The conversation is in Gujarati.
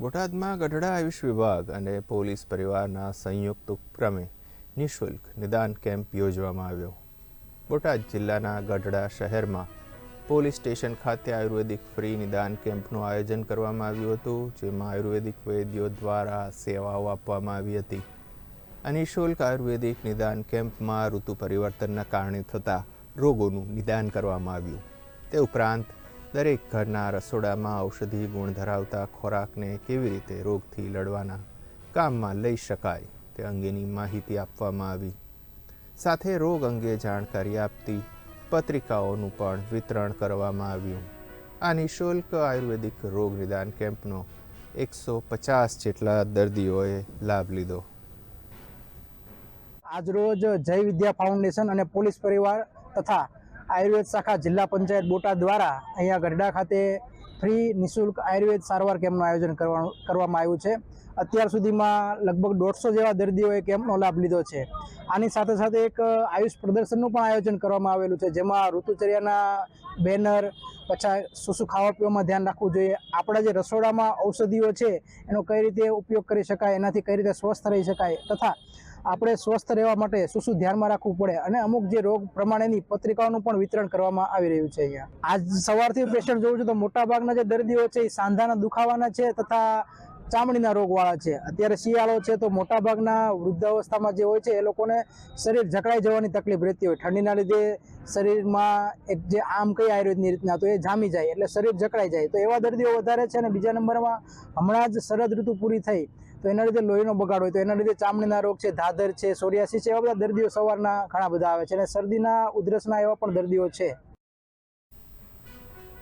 બોટાદમાં ગઢડા આયુષ વિભાગ અને પોલીસ પરિવારના સંયુક્ત ઉપક્રમે નિઃશુલ્ક નિદાન કેમ્પ યોજવામાં આવ્યો. બોટાદ જિલ્લાના ગઢડા શહેરમાં પોલીસ સ્ટેશન ખાતે આયુર્વેદિક ફ્રી નિદાન કેમ્પનું આયોજન કરવામાં આવ્યું હતું, જેમાં આયુર્વેદિક વૈદ્યો દ્વારા સેવાઓ આપવામાં આવી હતી. આ નિઃશુલ્ક આયુર્વેદિક નિદાન કેમ્પમાં ઋતુ પરિવર્તનના કારણે થતા રોગોનું નિદાન કરવામાં આવ્યું. તે ઉપરાંત દરેક ઘરના રસોડામાં ઔષધિ ગુણ ધરાવતા ખોરાકને કેવી રીતે રોગથી લડવાના કામમાં લઈ શકાય તે અંગેની માહિતી આપવામાં આવી. સાથે રોગ અંગે જાણકારી આપતી પત્રિકાઓનું પણ વિતરણ કરવામાં આવ્યું. આ નિઃશુલ્ક આયુર્વેદિક રોગ નિદાન કેમ્પનો એકસો પચાસ જેટલા દર્દીઓએ લાભ લીધો. આજરોજ જય વિદ્યા ફાઉન્ડેશન અને પોલીસ પરિવાર તથા આયુર્વેદ શાખા જિલ્લા પંચાયત બોટાદ દ્વારા અહીંયા ગરડા ખાતે ફ્રી નિઃશુલ્ક આયુર્વેદ સારવાર કેમ્પનું આયોજન કરવાનું કરવામાં આવ્યું છે. અત્યાર સુધીમાં લગભગ દોઢસો જેવા દર્દીઓએ કેમ્પનો લાભ લીધો છે. આની સાથે સાથે એક આયુષ પ્રદર્શનનું પણ આયોજન કરવામાં આવેલું છે, જેમાં ઋતુચર્યાના બેનર પછી શું શું ખાવા પીવામાં ધ્યાન રાખવું જોઈએ, આપણા જે રસોડામાં ઔષધિઓ છે એનો કઈ રીતે ઉપયોગ કરી શકાય, એનાથી કઈ રીતે સ્વસ્થ રહી શકાય તથા આપણે સ્વસ્થ રહેવા માટે શું શું ધ્યાનમાં રાખવું પડે અને અમુક જે રોગ પ્રમાણેની પત્રિકાઓનું પણ વિતરણ કરવામાં આવી રહ્યું છે અહીંયા. આજ સવારથી પેશન્ટ જોઉં છું તો મોટાભાગના જે દર્દીઓ છે એ સાંધાના દુખાવાના છે તથા ચામડીના રોગવાળા છે. અત્યારે શિયાળો છે તો મોટાભાગના વૃદ્ધાવસ્થામાં જે હોય છે એ લોકોને શરીર જકડાઈ જવાની તકલીફ રહેતી હોય. ઠંડીના લીધે શરીરમાં એક જે આમ કઈ આયુર્વેદની રીતના તો એ જામી જાય એટલે શરીર જકડાઈ જાય. તો એવા દર્દીઓ વધારે છે અને બીજા નંબરમાં હમણાં જ શરદ ઋતુ પૂરી થઈ. તો એના લીધે લોહીનો બગાડ હોય તો એના લીધે ચામડીના રોગ છે, ધાધર છે સોરિયાસી છે, એવા બધા દર્દીઓ સવારના ઘણા બધા આવે છે. અને શરદીના, ઉધરસના એવા પણ દર્દીઓ છે.